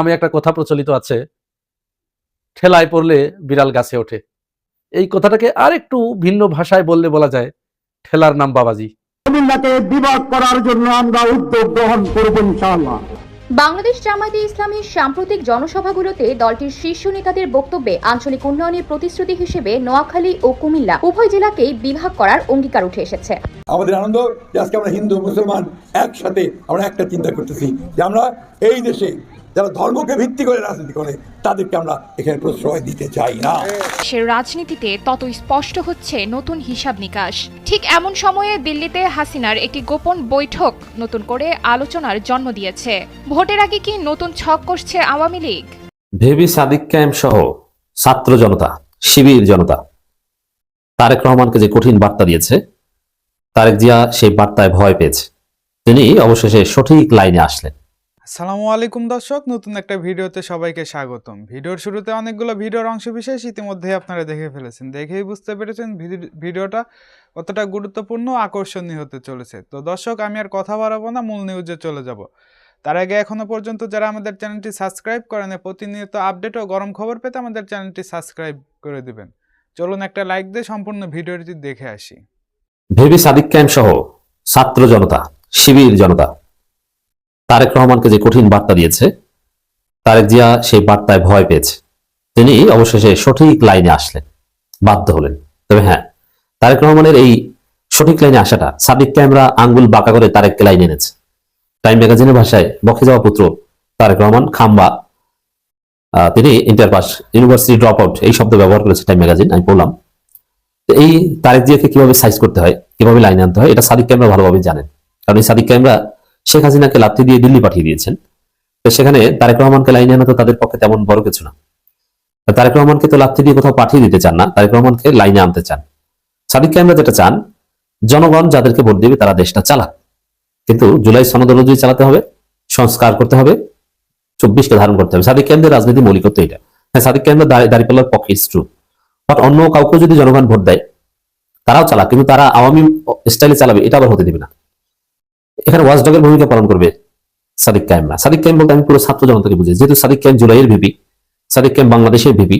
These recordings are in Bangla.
আমি একটা কথা প্রচলিত আছে ঠেলায় পড়লে বিড়াল গাছে ওঠে। এই কথাটাকে আর একটু ভিন্ন ভাষায় বললে বলা যায় ঠেলার নাম বাবাজি। কুমিল্লাকে বিভাগ করার জন্য আমরা উদ্যোগ গ্রহণ করব ইনশাআল্লাহ। বাংলাদেশ জামায়াতে ইসলামীর সাম্প্রতিক জনসভাগুলোতে দলটির শীর্ষ নেতাদের বক্তব্যে আঞ্চলিক উন্নয়নের প্রতিশ্রুতি হিসেবে নোয়াখালী ও কুমিল্লা উভয় জেলাকেই বিভাগ করার অঙ্গীকার উঠে এসেছে। আমাদের আনন্দ যে আজকে আমরা হিন্দু মুসলমান একসাথে আমরা একটা চিন্তা করতেছি যে আমরা এই দেশে যারা ধর্মকে ভিত্তি করে রাজনীতি করে তাদেরকে আমরা এখানে প্রশ্রয় দিতে চাই না। দেশের রাজনীতিতে তত স্পষ্ট হচ্ছে নতুন হিসাব নিকাশ। ঠিক এমন সময়ে দিল্লিতে হাসিনার একটি গোপন বৈঠক নতুন করে আলোচনার জন্ম দিয়েছে। ভোটের আগে কি নতুন ছক কষছে আওয়ামী লীগ? ভেবি সাদিক ক্যাম্প সহ ছাত্র জনতা শিবির জনতা তারেক রহমানকে যে কঠিন বার্তা দিয়েছে তারেক জিয়া সেই বার্তায় ভয় পেয়েছে। তিনি অবশেষে সঠিক লাইনে আসলেন। আসসালামু আলাইকুম দর্শক, নতুন একটা ভিডিওতে সবাইকে স্বাগতম। ভিডিওর শুরুতে অনেকগুলো ভিডিওর অংশ বিশেষ ইতিমধ্যে আপনারা দেখে ফেলেছেন। দেখেই বুঝতে পেরেছেন ভিডি- ভিডিওটা কতটা গুরুত্বপূর্ণ, আকর্ষণীয় হতে চলেছে। তো দর্শক, আমি আর কথা বাড়াবো না, মূল নিউজে চলে যাব। তার আগে এখনও পর্যন্ত যারা আমাদের চ্যানেলটি সাবস্ক্রাইব করেন প্রতিনিয়ত আপডেট ও গরম খবর পেতে আমাদের চ্যানেলটি সাবস্ক্রাইব করে দিবেন। চলুন একটা লাইক দিয়ে সম্পূর্ণ ভিডিওটি দেখে আসি। ভেবি সাদিক ক্যাম্প সহ ছাত্র জনতা, শিবির জনতা তারেক রহমানকে যে কঠিন বার্তা দিয়েছে, তারেক জিয়া সেই বার্তায় ভয় পেয়েছে। তিনি অবশেষে সঠিক লাইনে আসলেন, বাধ্য হলেন। তবে হ্যাঁ তারেক রহমানের এই সঠিক লাইনে আসাটা সাদিক ক্যামরা আঙ্গুল বাঁকা করে তারেককে লাইনে এনেছে। টাইম ম্যাগাজিনের ভাষায় বকে যাওয়া পুত্র তারেক রহমান, খাম্বা তিনি inter pass university drop out, এই শব্দ ব্যবহার করেছে টাইম ম্যাগাজিন, আমি পড়লাম। এই তারেক জিয়াকে কীভাবে সাইজ করতে হয়, কীভাবে লাইনে আনতে হয়, এটা সাদিক ক্যামরা ভালোভাবে জানেন। কারণ এই সাদিক ক্যামরা শেখ হাসিনাকে লাথি দিয়ে দিল্লি পাঠিয়ে দিয়েছেন। তো সেখানে তারেক রহমানকে লাইনে আনা তো তাদের পক্ষে তেমন বড় কিছু না। তারেক রহমানকে তো লাথি দিয়ে কোথাও পাঠিয়ে দিতে চান না, তারেক রহমানকে লাইনে আনতে চান। সাদিক ক্যামরা যেটা চান, জনগণ যাদেরকে ভোট দেবে তারা দেশটা চালাক। কিন্তু জুলাই সনদ অনুযায়ী চালাতে হবে, সংস্কার করতে হবে, চব্বিশকে ধারণ করতে হবে। সাদিক কেন্দ্রের রাজনীতি মৌলিকত্ব এটা। হ্যাঁ সাদিক কেন্দ্র দাঁড়িপাল্লার পক্ষে ইস ট্রু বাট অন্য কাউকে যদি জনগণ ভোট দেয়, তারাও চালাক। কিন্তু তারা আওয়ামী স্টাইলে চালাবে, এটা আবার হতে দিবে না। এখানে ওয়াজডগের ভূমিকা পালন করবে সাদিক কায়েম না। সাদিক কায়েম বলতে আমি পুরো ছাত্র জনতাকে বুঝি যেহেতু সাদিক কায়েম জুলাইয়ের ভিপি, সাদিক কায়েম বাংলাদেশের ভিপি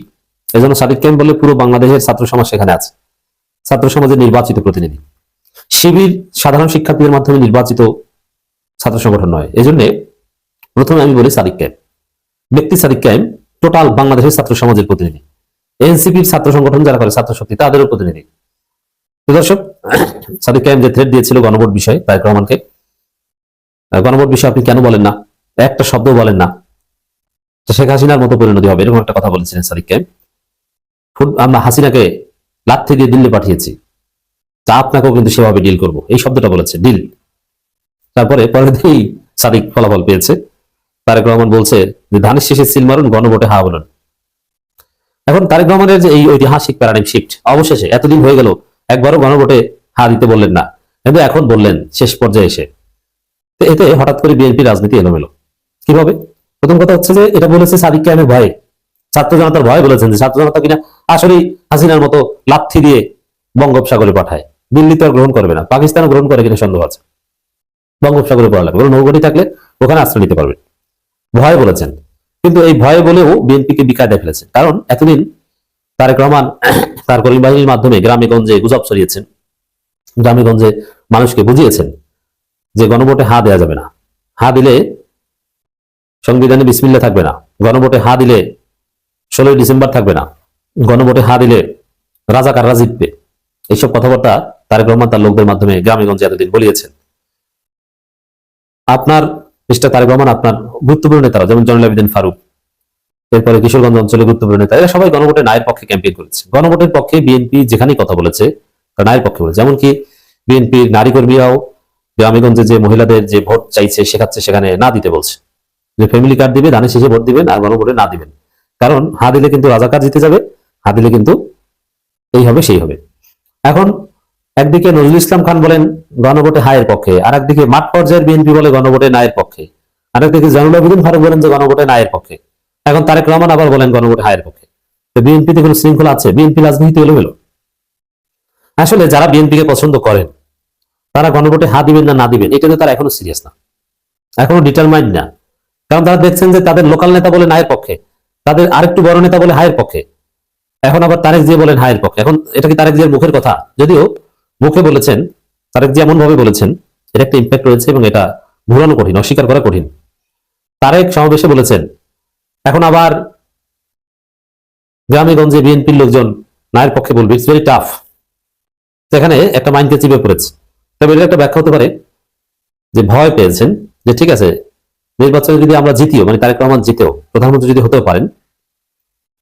জন্য সাদিক কায়েম বলে পুরো বাংলাদেশের ছাত্র সমাজ সেখানে আছে। ছাত্র সমাজের নির্বাচিত প্রতিনিধি। শিবির সাধারণ শিক্ষার্থীদের মাধ্যমে নির্বাচিত ছাত্র সংগঠন নয়। এই জন্য প্রথমে আমি বলি সাদিক কায়েম। ব্যক্তি সাদিক কায়েম, টোটাল বাংলাদেশের ছাত্র সমাজের প্রতিনিধি। এনসিপির ছাত্র সংগঠন যারা করে, ছাত্র শক্তি, তাদেরও প্রতিনিধি। দর্শক, সাদিক কায়েম যে থ্রেড দিয়েছিল গণভোট বিষয়ে, তারেক রহমানকে গণভোট বিষয়ে আপনি কেন বলেন না? একটা শব্দ বলেন না। শেখ হাসিনার মতো পরিণতি হবে, এরকম একটা কথা বলেছিলেন সাদিক কায়েম আমরা হাসিনাকে লাথি দিয়ে দিল্লি পাঠিয়েছি। তা আপনাকেও কিন্তু সেভাবে ডিল করব। এই শব্দটা বলেছে ডিল তারপরে পরের দিনই সাদিক ফলাফল পেয়েছে। তারেক রহমান বলছে, যে ধানের শেষে সিল মারুন, গণভোটে হা বলুন। এখন তারেক রহমানের যে এই ঐতিহাসিক প্যারাডিম শিফট অবশেষে এতদিন হয়ে গেল, একবারও গণভোটে হা দিতে বললেন না। কিন্তু এখন বললেন, শেষ পর্যায়ে এসে। এতে হঠাৎ করে বিএনপি রাজনীতি এলোমেলো। কীভাবে? প্রথম কথা হচ্ছে যে এটা বলেছে সাদিক ক্যামের ভয়ে। ছাত্র জনতার ভয় বলেছেন যে ছাত্র জনতা কিনা আসলেই হাসিনার মতো লাথি দিয়ে বঙ্গোপসাগরে পাঠায়। দিল্লি তো আর গ্রহণ করবে না, পাকিস্তানও গ্রহণ করে কিনা সন্দেহ আছে। বঙ্গোপসাগরে পড়া লাগবে। নৌঘটি থাকলে ওখানে আশ্রয় নিতে পারবে। ভয় বলেছেন। কিন্তু এই ভয়ে বলেও বিএনপিকে বিকায়দায় ফেলেছে। কারণ এতদিন তারেক রহমান তার কর্মী বাহিনীর মাধ্যমে গ্রামে গঞ্জে গুজব ছড়িয়েছেন। গ্রামে গঞ্জে মানুষকে বুঝিয়েছেন। যে গণভোটে হা দেওয়া যাবে না। হা দিলে সংবিধানে বিসমিল্লা থাকবে না। গণভোটে হা দিলে ষোলোই ডিসেম্বর থাকবে না। গণভোটে হা দিলে রাজাকাররা জিতবে। এইসব কথাবার্তা তারেক রহমান তার লোকদের মাধ্যমে গ্রামে গঞ্জে এতদিন বলিয়েছেন। আপনার মিস্টার তারেক রহমান, আপনার গুরুত্বপূর্ণ নেতারা, যেমন জয়নুল আবেদিন ফারুক, এরপরে কিশোরগঞ্জ অঞ্চলে গুরুত্বপূর্ণ নেতা, এরা সবাই গণভোটে নায়ের পক্ষে ক্যাম্পেইন করেছে। গণভোটের পক্ষে বিএনপি যেখানেই কথা বলেছে নায়ের পক্ষে বলেছে। এমনকি বিএনপির নারী কর্মীরাও গ্রামেগঞ্জে যে মহিলাদের যে ভোট চাইছে শেখাচ্ছে সেখানে না দিতে বলছে। যে ফ্যামিলি কার্ড দিবে ধানের শেষে ভোট দিবেন আর গণভোটে না দিবেন। কারণ, হা দিলে কিন্তু রাজাকার জিতে যাবে, হা দিলে কিন্তু এই হবে, সেই হবে। এখন একদিকে নজরুল ইসলাম খান বলেন, গণভোটে হায়ের পক্ষে। আর একদিকে মাঠ পর্যায়ের বিএনপি বলে, গণভোটে নায়ের পক্ষে। আর একদিকে জানুল আবেদিন ফারুক বলেন যে, গণভোটে নায়ের পক্ষে। এখন তারেক রহমান আবার বলেন, গণভোটে হায়ের পক্ষে। তো বিএনপিতে কোনো শৃঙ্খলা আছে? বিএনপি রাজনীতি এলোমেলো। আসলে যারা বিএনপিকে পছন্দ করেন তারা গণভোটে হা দিবেন না না দিবেন এটাতে তারা এখনও সিরিয়াস না। এখনও ডিটারমাইন্ড না। কারণ তারা দেখছেন যে তাদের লোকাল নেতা বলে নায়ের পক্ষে, তাদের আরেকটু বড় নেতা বলে হায়ের পক্ষে। এখন আবার তারেক জিয়া বলেন হায়ের পক্ষে। এখন এটা কি তারেক জিয়ার মুখের কথা? যদিও মুখে বলেছেন, তারেক জিয়া এমন ভাবে বলেছেন এর একটা ইম্প্যাক্ট রয়েছে এবং এটা ভুলানো কঠিন, অস্বীকার করা কঠিন। তারেক সমাবেশে বলেছেন, এখন আবার গ্রামে গঞ্জে বিএনপির লোকজন নায়ের পক্ষে বলবে ইটস ভেরি টাফ সেখানে একটা মাইন্ডকে চিপে পড়েছে। তবে এর একটা ব্যাখ্যা হতে পারে যে ভয় পেয়েছেন যে ঠিক আছে, নির্বাচনে যদি আমরা জিতিও মানে তারেক রহমান জিতেও, প্রধানমন্ত্রী যদি হতেও পারেন,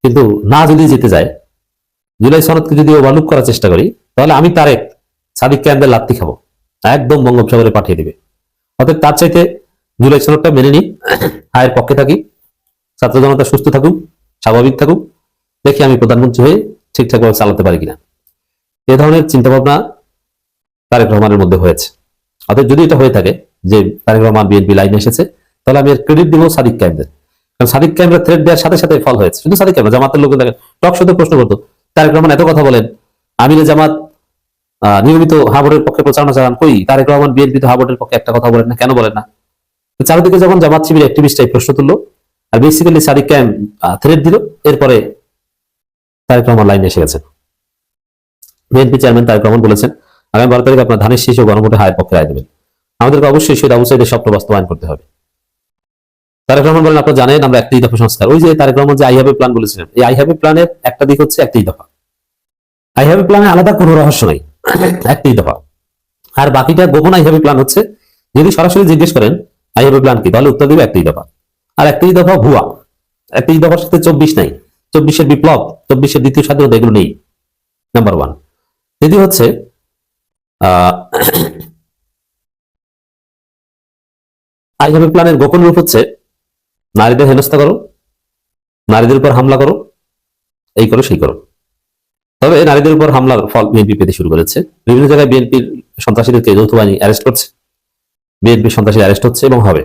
কিন্তু না যদি জিতে যায়, জুলাই সনদকে যদি ওভারলুক করার চেষ্টা করি, তাহলে আমি তারেক সাদিক ক্যান্দের লাত্তি খাব। একদম বঙ্গোপসাগরে পাঠিয়ে দিবে। অতএব তার চাইতে জুলাই সনদটা মেনে নিই হায়ের পক্ষে থাকি, ছাত্র জনতা সুস্থ থাকুক, স্বাভাবিক থাকুক, দেখি আমি প্রধানমন্ত্রী হয়ে ঠিকঠাকভাবে চালাতে পারি কিনা। এ ধরনের চিন্তাভাবনা তারেক রহমানের মধ্যে হয়েছে। অতএব যদি এটা হয়ে থাকে যে তারেক রহমান বিএনপি লাইনে এসেছে, তাহলে আমি এর ক্রেডিট দিব সাদিক কায়েমদের। কারণ সাদিক কায়েমরা থ্রেড দেওয়ার সাথে সাথে ফল হয়েছে। শুধু সাদিক কায়েম জামাতের লোক দেখেন, টক শুধু প্রশ্ন করতো, তারেক রহমান এত কথা বলেন, আমিরে জামাত নিয়মিত হাবরের পক্ষে প্রচারণা চালান কই? তারেক রহমান বিএনপি তো হাবরের পক্ষে একটা কথা বলেন না, কেন বলেন না? চারিদিকে যখন জামাত শিবির অ্যাক্টিভিস্ট প্রশ্ন তুললো, আর বেসিক্যালি সাদিক কায়েম থ্রেড দিল, এরপরে তারেক রহমান লাইনে এসে গেছেন। বিএনপি চেয়ারম্যান তারেক রহমান বলেছেন আগামী বারো তারিখ আপনার ধানের শীষ ও গণভোটে হায়ের পক্ষে রায় দেবেন। আমাদেরকে অবশ্যই সেই আবু স্বপ্ন বাস্তবায়ন করতে হবে। তারেক রহমান বলেন, আপনারা জানেন, আমরা একটি দফা সংস্কার। ওই যে তারেক রহমান যে আই হ্যাভ প্ল্যান বলেছিলেন, এই আই হ্যাভ প্ল্যানের একটা দিক হচ্ছে একটি দফা। আই হ্যাভ প্ল্যানে আলাদা কোনো রহস্য নাই, একটি দফা। আর বাকিটা গোপন আই হ্যাভ প্ল্যান হচ্ছে, যদি সরাসরি জিজ্ঞেস করেন আই হ্যাভ প্ল্যান কি, তাহলে উত্তর দিবে একটি দফা। আর একটি দফা ভুয়া। একটি দফার সাথে চব্বিশ নাই। চব্বিশের বিপ্লব, চব্বিশের দ্বিতীয় স্বাধীনতা এগুলো নেই নাম্বার ওয়ান দ্বিতীয় হচ্ছে আহ আইহাবি প্ল্যানের গোপন রূপ হচ্ছে নারীদের হেনস্থা করো, নারীদের উপর হামলা করো, এই করো, সেই করো। তবে নারীদের উপর হামলার ফল বিএনপি পেতে শুরু করেছে। বিভিন্ন জায়গায় বিএনপির সন্ত্রাসীদেরকে যৌথ বাহিনী অ্যারেস্ট করছে। বিএনপির সন্ত্রাসী অ্যারেস্ট হচ্ছে এবং হবে।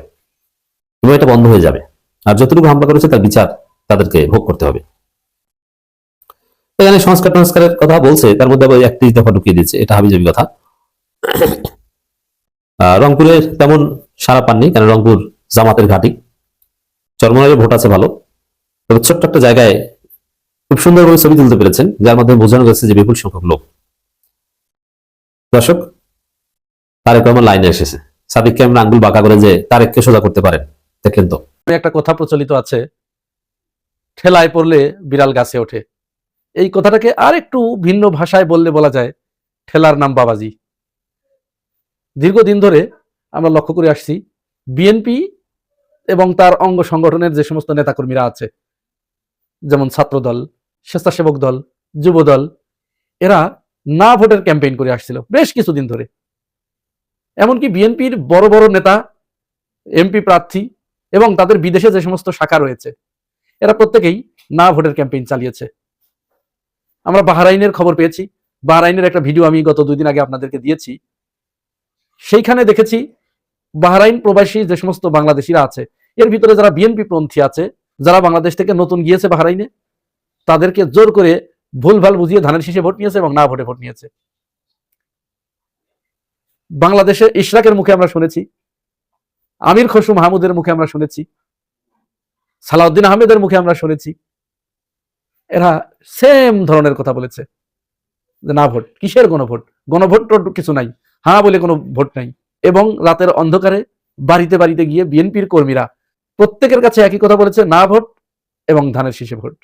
এবং এটা বন্ধ হয়ে যাবে। আর যতটুকু হামলা করেছে তার বিচার তাদেরকে ভোগ করতে হবে। এখানে সংস্কার টংস্কারের কথা বলছে তার মধ্যে আবার একত্রিশ দফা ঢুকিয়ে দিয়েছে এটা হাবিজাবি কথা। আহ, রংপুরের তেমন সারা পাননি কারণ রংপুর জামাতের ঘাঁটি। চরমনারের ভোট আছে ভালো তবে ছোট্ট একটা জায়গায় খুব সুন্দরভাবে ছবি তুলতে পেরেছেন যার মাধ্যমে বোঝানো গেছে যে বিপুল সংখ্যক লোক। দর্শক তারেক রহমান লাইনে এসেছে। সাদিককে আমরা আঙ্গুল বাঁকা করে যে তারেককে সোজা করতে পারেন দেখলেন তো। একটা কথা প্রচলিত আছে ঠেলায় পড়লে বিড়াল গাছে ওঠে। এই কথাটাকে আর একটু ভিন্ন ভাষায় বললে বলা যায়, ঠেলার নাম বাবাজি। দীর্ঘদিন ধরে আমরা লক্ষ্য করে আসছি বিএনপি এবং তার অঙ্গ সংগঠনের যে সমস্ত নেতাকর্মীরা আছে, যেমন ছাত্রদল, স্বেচ্ছাসেবক দল যুব দল এরা না ভোটের ক্যাম্পেইন করে আসছিল বেশ কিছুদিন ধরে। এমনকি বিএনপির বড় বড় নেতা এমপি প্রার্থী এবং তাদের বিদেশে যে সমস্ত শাখা রয়েছে, এরা প্রত্যেকেই না ভোটের ক্যাম্পেইন চালিয়েছে। আমরা বাহরাইনের খবর পেয়েছি। বাহরাইনের একটা ভিডিও আমি গত দুই দিন আগে আপনাদেরকে দিয়েছি। সেইখানে দেখেছি বাহরাইন প্রবাসী যে সমস্ত বাংলাদেশিরা আছে, এর ভিতরে যারা বিএনপি পন্থী আছে, যারা বাংলাদেশ থেকে নতুন গিয়েছে বাহরাইনে, তাদেরকে জোর করে ভুলভাল বুঝিয়ে ধানের শীষে ভোট নিয়েছে এবং না ভোটে ভোট নিয়েছে। বাংলাদেশে ইশরাকের মুখে আমরা শুনেছি, আমির খসরু মাহমুদের মুখে আমরা শুনেছি, সালাউদ্দিন আহমেদের মুখে আমরা শুনেছি এরা সেম ধরনের কথা বলেছে। যে না ভোট, কিসের গণভোট? গণভোট কিছু নাই। হ্যাঁ বলে কোনো ভোট নাই। এবং রাতের অন্ধকারে বাড়িতে বাড়িতে গিয়ে বিএনপির কর্মীরা প্রত্যেকের কাছে একই কথা বলেছে, না ভোট এবং ধানের শীষে ভোট।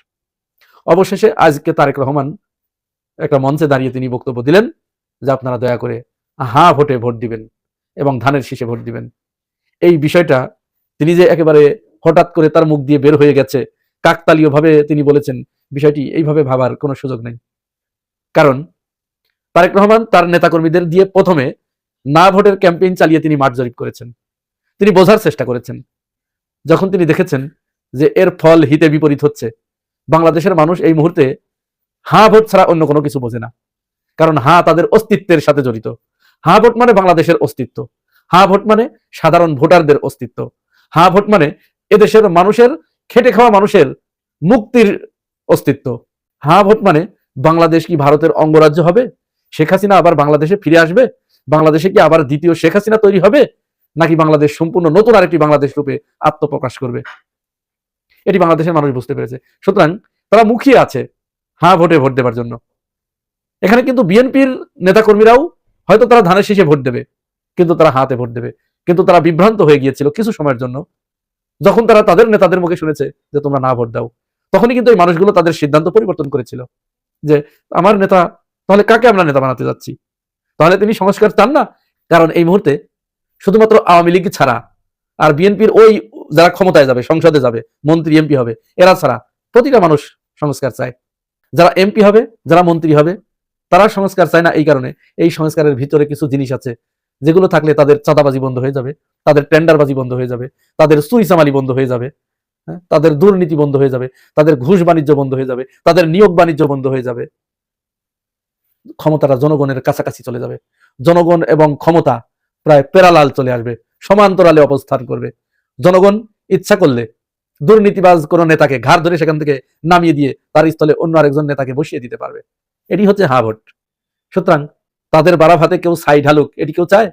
অবশেষে আজকে তারেক রহমান একটা মঞ্চে দাঁড়িয়ে তিনি বক্তব্য দিলেন যে আপনারা দয়া করে হ্যাঁ ভোটে ভোট দিবেন এবং ধানের শীষে ভোট দিবেন। এই বিষয়টা তিনি যে একেবারে হঠাৎ করে তার মুখ দিয়ে বের হয়ে গেছে কাকতালীয় ভাবে তিনি বলেছেন বিষয়টি এইভাবে ভাবার কোনো সুযোগ নেই। কারণ তারেক রহমান তার নেতাকর্মীদের দিয়ে প্রথমে না ভোটের ক্যাম্পেইন চালিয়ে তিনি মাঠ জরিপ করেছেন। তিনি বোঝার চেষ্টা করেছেন। যখন তিনি দেখেছেন যে এর ফল হিতে বিপরীত হচ্ছে, বাংলাদেশের মানুষ এই মুহূর্তে হাঁ ভোট ছাড়া অন্য কোনো কিছু বোঝে না। কারণ হা তাদের অস্তিত্বের সাথে জড়িত। হাঁ ভোট মানে বাংলাদেশের অস্তিত্ব। হাঁ ভোট মানে সাধারণ ভোটারদের অস্তিত্ব। হা ভোট মানে এদেশের মানুষের, খেটে খাওয়া মানুষের মুক্তির অস্তিত্ব। হাঁ ভোট মানে বাংলাদেশ কি ভারতের অঙ্গরাজ্য হবে? শেখ হাসিনা আবার বাংলাদেশে ফিরে আসবে? বাংলাদেশে কি আবার দ্বিতীয় শেখ হাসিনা তৈরি হবে? নাকি বাংলাদেশ সম্পূর্ণ নতুন আরেকটি বাংলাদেশ রূপে আত্মপ্রকাশ করবে? এটি বাংলাদেশের মানুষ বুঝতে পেরেছে। সুতরাং তারা মুখিয়ে আছে হ্যাঁ ভোটে ভোট দেবার জন্য। এখানে কিন্তু বিএনপির নেতাকর্মীরাও হয়তো তারা ধানের শেষে ভোট দেবে, কিন্তু তারা হাতে ভোট দেবে। কিন্তু তারা বিভ্রান্ত হয়ে গিয়েছিল কিছু সময়ের জন্য। যখন তারা তাদের নেতাদের মুখে শুনেছে যে তোমরা না ভোট দাও তখনই কিন্তু এই মানুষগুলো তাদের সিদ্ধান্ত পরিবর্তন করেছিল। যে আমার নেতা, তাহলে কাকে আমরা নেতা বানাতে যাচ্ছি? তাহলে তিনি সংস্কার চান না? কারণ এই মুহূর্তে শুধুমাত্র আওয়ামী লীগ ছাড়া আর বিএনপির ওই যারা ক্ষমতায় যাবে, সংসদে যাবে, মন্ত্রী, এমপি হবে, এরা ছাড়া প্রতিটা মানুষ সংস্কার চায়। যারা এমপি হবে, যারা মন্ত্রী হবে, তারা সংস্কার চায় না এই কারণে। এই সংস্কারের ভিতরে কিছু জিনিস আছে, যেগুলো থাকলে তাদের চাঁদাবাজি বন্ধ হয়ে যাবে, তাদের টেন্ডারবাজি বন্ধ হয়ে যাবে, তাদের চুরিচামালি বন্ধ হয়ে যাবে। তাদের দুর্নীতি বন্ধ হয়ে যাবে, তাদের ঘুষ বাণিজ্য বন্ধ হয়ে যাবে, তাদের নিয়োগ বাণিজ্য বন্ধ হয়ে যাবে। ক্ষমতাটা জনগণের কাছাকাছি চলে যাবে। জনগণ এবং ক্ষমতা প্রায় পেরালাল চলে আসবে, সমান্তরালে অবস্থান করবে। জনগণ ইচ্ছা করলে দুর্নীতিবাজ কোন নেতাকে ঘাড় ধরে সেখান থেকে নামিয়ে দিয়ে তার স্থলে অন্য আরেকজন নেতাকে বসিয়ে দিতে পারবে। এটি হচ্ছে হা ভোট। সুতরাং তাদের বাড়া ভাতে কেউ সাই ঢালুক, এটি কেউ চায়?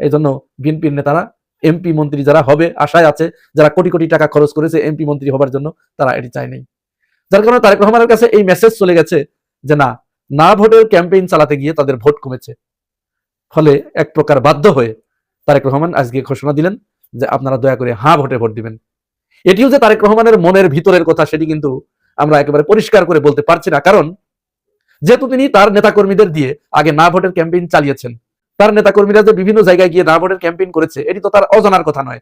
এই জন্য বিএনপির নেতারা এমপি মন্ত্রী যারা হবে, আশায় আছে, যারা কোটি কোটি টাকা খরচ করেছে এমপি মন্ত্রী হবার জন্য, তারা এটি চায় নাই। যার কারণে তারেক রহমানের কাছে এই মেসেজ চলে গেছে যে না না ভোটের ক্যাম্পেইন চালাতে গিয়ে তাদের ভোট কমেছে। ফলে এক প্রকার বাধ্য হয়ে তারেক রহমান আজকে ঘোষণা দিলেন যে আপনারা দয়া করে হা ভোটে ভোট দিবেন। এটিও যে তারেক রহমানের মনের ভিতরের কথা, সেটি কিন্তু আমরা একেবারে পরিষ্কার করে বলতে পারছি না। কারণ যেহেতু তিনি তার নেতাকর্মীদের দিয়ে আগে না ভোটের ক্যাম্পেইন চালিয়েছেন তার নেতাকর্মীরা যে বিভিন্ন জায়গায় গিয়ে না ভোটের ক্যাম্পেইন করেছে, এটি তো তার অজানার কথা নয়।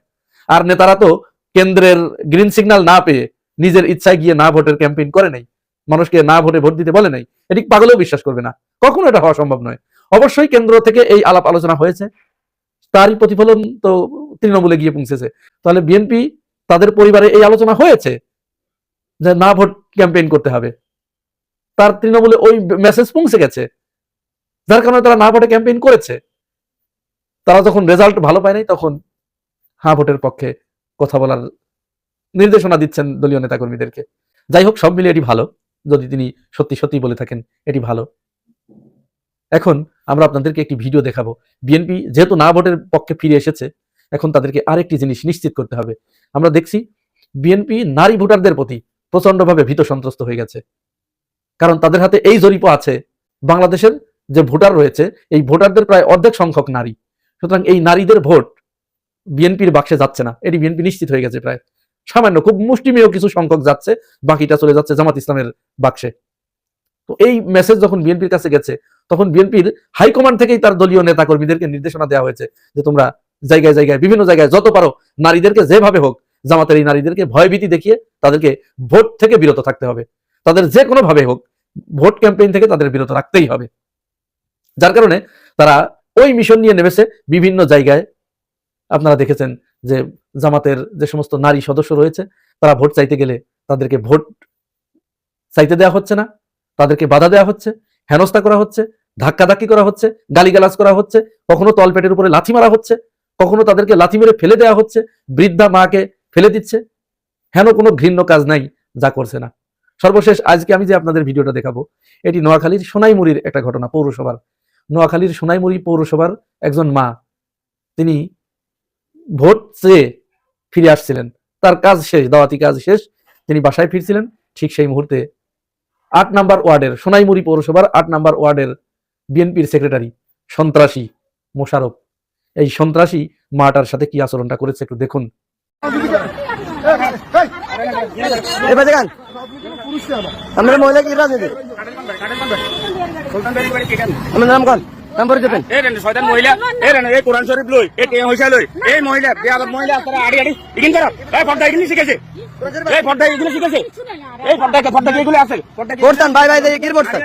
আর নেতারা তো কেন্দ্রের গ্রিন সিগন্যাল না পেয়ে নিজের ইচ্ছায় গিয়ে না ভোটের ক্যাম্পেইন করে নাই। মানুষকে না ভোটে ভোট দিতে বলে নাই। এটি পাগলেও বিশ্বাস করবে না। কখনো এটা হওয়া সম্ভব নয়। অবশ্যই কেন্দ্র থেকে এই আলাপ আলোচনা হয়েছে। তারই প্রতিফলন তো তৃণমূলে গিয়ে পৌঁছেছে। তাহলে বিএনপি তাদের পরিবারে এই আলোচনা হয়েছে যে না ভোট ক্যাম্পেইন করতে হবে। তার তৃণমূলে ওই মেসেজ পৌঁছে গেছে। যার কারণে তারা না ভোটে ক্যাম্পেইন করেছে। তারা যখন রেজাল্ট ভালো পায় নাই, তখন হা ভোটের পক্ষে কথা বলার নির্দেশনা দিচ্ছেন দলীয় নেতাকর্মীদেরকে। যাই হোক, সব মিলিয়ে এটি ভালো। যদি তিনি সত্যি সত্যি বলে থাকেন, এটি ভালো। এখন আমরা আপনাদেরকে একটি ভিডিও দেখাবো। বিএনপি যেহেতু না ভোটের পক্ষে ফিরে এসেছে, এখন তাদেরকে আরেকটি জিনিস নিশ্চিত করতে হবে। আমরা দেখছি বিএনপি নারী ভোটারদের প্রতি প্রচন্ডভাবে ভীত সন্ত্রস্ত হয়ে গেছে। কারণ তাদের হাতে এই জরিপ আছে, বাংলাদেশের যে ভোটার রয়েছে, এই ভোটারদের প্রায় অর্ধেক সংখ্যক নারী। সুতরাং এই নারীদের ভোট বিএনপির বাক্সে যাচ্ছে না। এটি বিএনপি নিশ্চিত হয়ে গেছে প্রায়। সামান্য খুব মুষ্টিমেয় কিছু সংখ্যক যাচ্ছে, বাকিটা চলে যাচ্ছে জামাত ইসলামের বাক্সে। তো এই মেসেজ যখন বিএনপির কাছে গেছে, তখন বিএনপির হাইকমান্ড থেকেই তার দলীয় নেতা কর্মীদেরকে নির্দেশনা দেওয়া হয়েছে যে তোমরা জায়গায় জায়গায়, বিভিন্ন জায়গায় যত পারো নারীদেরকে যেভাবে হোক, জামাতের এই নারীদেরকে ভয়ভীতি দেখিয়ে তাদেরকে ভোট থেকে বিরত থাকতে হবে। তাদের যে কোনো ভাবে হোক, ভোট ক্যাম্পেইন থেকে তাদের বিরত রাখতেই হবে। যার কারণে তারা ওই মিশন নিয়ে নেমেছে বিভিন্ন জায়গায়। আপনারা দেখেছেন যে জামাতের যে সমস্ত নারী সদস্য রয়েছে, তারা ভোট চাইতে গেলে তাদেরকে ভোট চাইতে দেওয়া হচ্ছে না, তাদেরকে বাধা দেওয়া হচ্ছে, হেনস্থা করা হচ্ছে, ধাক্কাধাক্কি করা হচ্ছে, গালিগালাজ করা হচ্ছে, কখনো তলপেটের উপরে লাথি মারা হচ্ছে, কখনো তাদেরকে লাথি মেরে ফেলে দেওয়া হচ্ছে, বৃদ্ধা মাকে ফেলে দিচ্ছে। হেন কোনো ঘৃণ্য কাজ নাই, যা করছে না। সর্বশেষ আজকে আমি যে আপনাদের ভিডিওটা দেখাবো, এটি নোয়াখালীর সোনাইমুড়ির একটা ঘটনা, পৌরসভার। নোয়াখালীর সোনাইমুড়ি পৌরসভার একজন মা। তিনি ভোট চেয়ে ফিরে আসছিলেন। তার কাজ শেষ, দাওয়াতি কাজ শেষ। তিনি বাসায় ফিরছিলেন। ঠিক সেই মুহূর্তে আট নাম্বার ওয়ার্ডের, সোনাইমুড়ি পৌরসভার আট নাম্বার ওয়ার্ডের বিএনপির সেক্রেটারি, সন্ত্রাসী মোশারফ এই সন্ত্রাসী মাটার সাথে কি আচরণটা করেছে একটু দেখুন। আমরা মহিলা কি রাজনীতি? আমার নাম কন নাম পরে দেবেন এই রেন শয়তান মহিলা। এই রেন এই কোরআন শরীফ লই এই কে হইসা লই। এই মহিলা বেয়াদব মহিলা তারা আড়ি আড়ি ইগিন করো। এই ফর্দা ইগিন শিখেছে। এই ফর্দা ইগিন শিখেছে। এই ফর্দা কে ফর্দা কি এগুলো আছে? ফর্দা ভাই ভাই দেখি কি পড়তান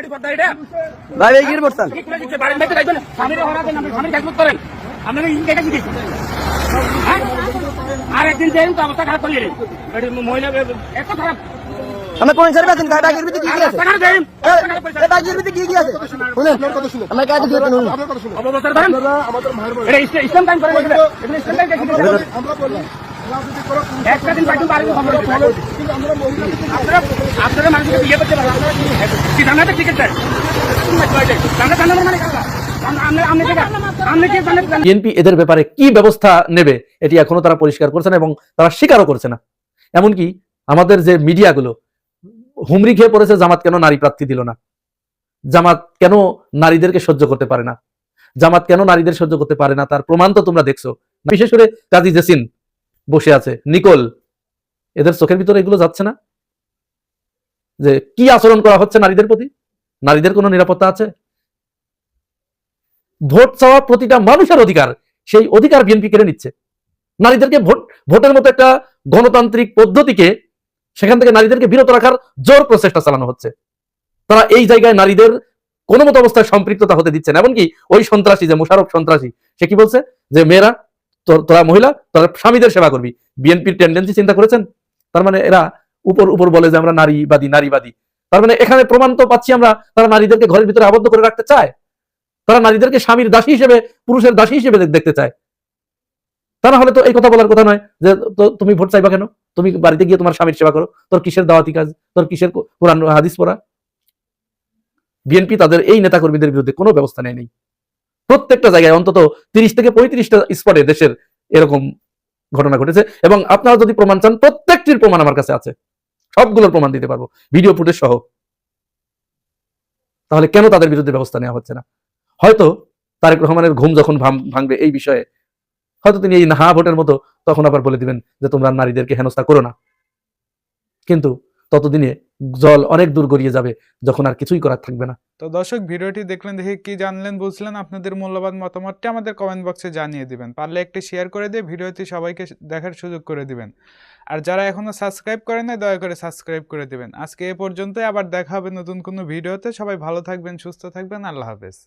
ভাই ভাই কি পড়তান কি করে দিচ্ছে বাড়ির ভিতরে একজন স্বামীর হরা দেন আপনি স্বামীর খেদমত করেন। আপনারা ইগিন কেটে শিখেছে। হ্যাঁ? আর একদিন দেন তো অবস্থা খারাপ করিয়ে মহিলা এত খারাপ। আমরা কোন সার্ভিস আছেন গাড়ি বাগের ভিতরে কি কি আছে এই বাগের ভিতরে কি কি আছে শুনেন আমার কাছে দিয়ে শুনুন অবস্থা ধরেন এটা ইসলাম- টাইম করে এগুলো ইসলাম টাইম করে একটা দিন পার্টি পারবে আপনারা আপনারা মানুষকে বিয়ে করতে পারেন কি জানাতে টিকিট জানা জানা মানে কারা জানেন বিএনপি এদের ব্যাপারে কি ব্যবস্থা নেবে এটি এখনও তারা পরিষ্কার করছে না এবং তারা স্বীকারও করছে না এমনকি আমাদের যে মিডিয়াগুলো হুমড়ি খেয়ে পড়েছে, জামাত কেন নারী প্রার্থী দিল না? জামাত কেন নারীদেরকে সহ্য করতে পারে না? জামাত কেন নারীদের সহ্য করতে পারে না? তার প্রমাণ তো তোমরা দেখছ। বিশেষ করে কাজী জেসিন বসে আছে, নিকোল। এদের চোখের ভিতরে এগুলো যাচ্ছে না? যে কি আচরণ করা হচ্ছে নারীদের প্রতি? নারীদের কোনো নিরাপত্তা আছে? ভোট চাওয়া প্রতিটা মানুষের অধিকার, সেই অধিকার বিএনপি কেড়ে নিচ্ছে। নারীদেরকে ভোট, ভোটের মতো একটা গণতান্ত্রিক পদ্ধতিকে সেখান থেকে নারীদেরকে বিরত রাখার জোর প্রচেষ্টা চালানো হচ্ছে। তারা এই জায়গায় নারীদের কোনো মতো অবস্থায় সম্পৃক্ততা হতে দিচ্ছে না। এমনকি ওই সন্ত্রাসী যে মোশারফ সন্ত্রাসী, সে কি বলছে? যে মেয়েরা তোরা মহিলা, তোরা স্বামীদের সেবা করবি। বিএনপির টেন্ডেন্সি চিন্তা করেছেন? তার মানে এরা উপর উপর বলে যে আমরা নারীবাদী নারীবাদী। তার মানে এখানে প্রমাণ তো পাচ্ছি আমরা, তারা নারীদেরকে ঘরের ভিতরে আবদ্ধ করে রাখতে চায়। তারা নারীদেরকে স্বামীর দাসী হিসেবে, পুরুষের দাসী হিসেবে দেখতে চায়। তা না হলে তো এই কথা বলার কথা নয় যে তুমি ভোট চাইবা কেন? তুমি বাড়িতে গিয়ে তোমার স্বামীর সেবা করো। তোর কিসের দাওয়াতি কাজ? তোর কিসের কোরআন হাদিস পড়া? বিএনপি তাদের এই নেতাকর্মীদের বিরুদ্ধে কোনো ব্যবস্থা নেয়নি প্রত্যেকটা জায়গায় অন্তত তিরিশ থেকে পঁয়ত্রিশটা স্পটে দেশের এরকম ঘটনা ঘটেছে এবং আপনারা যদি প্রমাণ চান, প্রত্যেকটির প্রমাণ আমার কাছে আছে। সবগুলোর প্রমাণ দিতে পারব। ভিডিও ফুটেজ সহ। তাহলে কেন তাদের বিরুদ্ধে ব্যবস্থা নেওয়া হচ্ছে না? হয়তো তারেক রহমানের ঘুম যখন ভাঙবে এই বিষয়ে হয়তো তিনি এই নাহা ভোটের মতো তখন আবার বলে দিবেন যে তোমরা নারীদেরকে হেনস্থা করো না। কিন্তু ততদিনে জল অনেক দূর গড়িয়ে যাবে, যখন আর কিছুই করার থাকবে না। তো দর্শক, ভিডিওটি দেখলেন, দেখে কি জানলেন, বুঝলেন, আপনাদের মূল্যবান মতামতটি আমাদের কমেন্ট বক্সে জানিয়ে দিবেন। পারলে একটি শেয়ার করে দিয়ে ভিডিওটি সবাইকে দেখার সুযোগ করে দিবেন। আর যারা এখনও সাবস্ক্রাইব করেন নাই, দয়া করে সাবস্ক্রাইব করে দিবেন। আজকে এ পর্যন্তই, আবার দেখা হবে নতুন কোনো ভিডিওতে। সবাই ভালো থাকবেন, সুস্থ থাকবেন, আল্লাহ হাফেজ।